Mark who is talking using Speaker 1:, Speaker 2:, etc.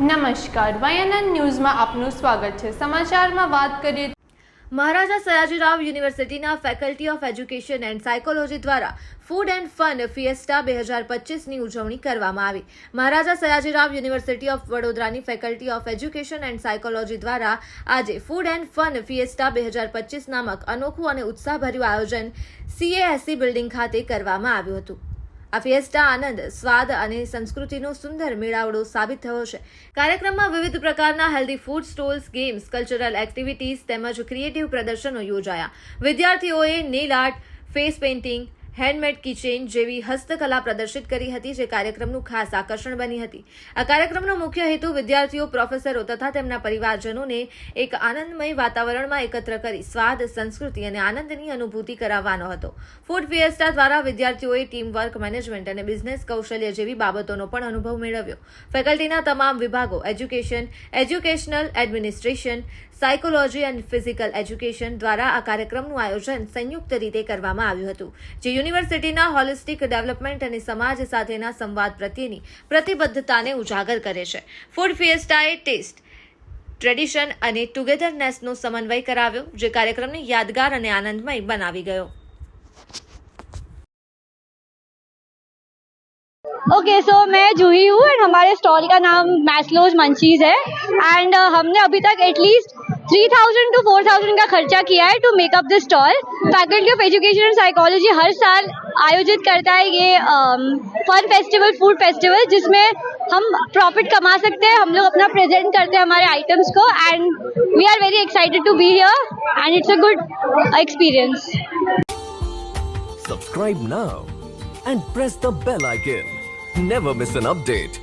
Speaker 1: નમસ્કાર, વાયનન ન્યૂઝમાં આપનું સ્વાગત છે. સમાચારમાં વાત કરીએ
Speaker 2: મહારાજા સયાજીરાવ યુનિવર્સિટીના faculty of education and psychology દ્વારા ફૂડ એન્ડ ફન ફિએસ્ટા બે હજાર પચીસની ઉજવણી કરવામાં આવી. મહારાજા સયાજીરાવ યુનિવર્સિટી ઓફ વડોદરાની faculty of education and psychology દ્વારા આજે ફૂડ એન્ડ ફન ફિએસ્ટા બે હજાર પચીસ નામક અનોખું અને ઉત્સાહભર્યું આયોજન સીએએસસી બિલ્ડિંગ ખાતે કરવામાં આવ્યું હતું. આ ફિએસ્ટા આનંદ, સ્વાદ અને સંસ્કૃતિનો સુંદર મેળાવડો સાબિત થયો છે. કાર્યક્રમમાં વિવિધ પ્રકારના healthy food stalls games cultural activities તેમજ ક્રિએટિવ પ્રદર્શનો યોજાયા. વિદ્યાર્થીઓએ nail art face painting handmade keychain જેવી હસ્તકલા પ્રદર્શિત કરી હતી, જે કાર્યક્રમનું ખાસ આકર્ષણ બની હતી. આ કાર્યક્રમનો મુખ્ય હેતુ વિદ્યાર્થીઓ, પ્રોફેસરો તથા તેમના પરિવારજનોને એક આનંદમય વાતાવરણમાં એકત્ર કરી સ્વાદ, સંસ્કૃતિ અને આનંદની અનુભૂતિ કરાવવાનો હતો. ફૂડ ફિએસ્ટા દ્વારા વિદ્યાર્થીઓએ ટીમ વર્ક મેનેજમેન્ટ અને બિઝનેસ કૌશલ્ય જેવી બાબતોનો પણ અનુભવ મેળવ્યો. ફેકલ્ટીના તમામ વિભાગો, education, educational administration સાયકોલોજી અને ફિઝિકલ એજ્યુકેશન દ્વારા આ કાર્યક્રમનું આયોજન સંયુક્ત રીતે કરવામાં આવ્યું હતું જે યુનિવર્સિટીના હોલિસ્ટિક ડેવલપમેન્ટ અને સમાજ સાથેના સંવાદ પ્રત્યેની પ્રતિબદ્ધતાને ઉજાગર કરે છે ફૂડ ફિએસ્ટાએ ટેસ્ટ ટ્રેડિશન અને ટુગેધરનેસનો સમન્વય કરાવ્યો જે કાર્યક્રમને યાદગાર અને આનંદમય બનાવી ગયો
Speaker 3: ओके सो मैं जूही हूँ एंड हमारे स्टॉल का नाम मैस्लोज मंचीज है एंड हमने अभी तक at least three thousand two four thousand का खर्चा किया है to make up this stall faculty of education and psychology हर साल आयोजित करता है ये फन फेस्टिवल फ़ूड फेस्टिवल जिसमें हम प्रॉफिट कमा सकते हैं, हम लोग अपना प्रेजेंट करते हैं हमारे आइटम्स को and we are very excited to be here and it's a good experience
Speaker 4: Subscribe now and press the bell icon. Never miss an update.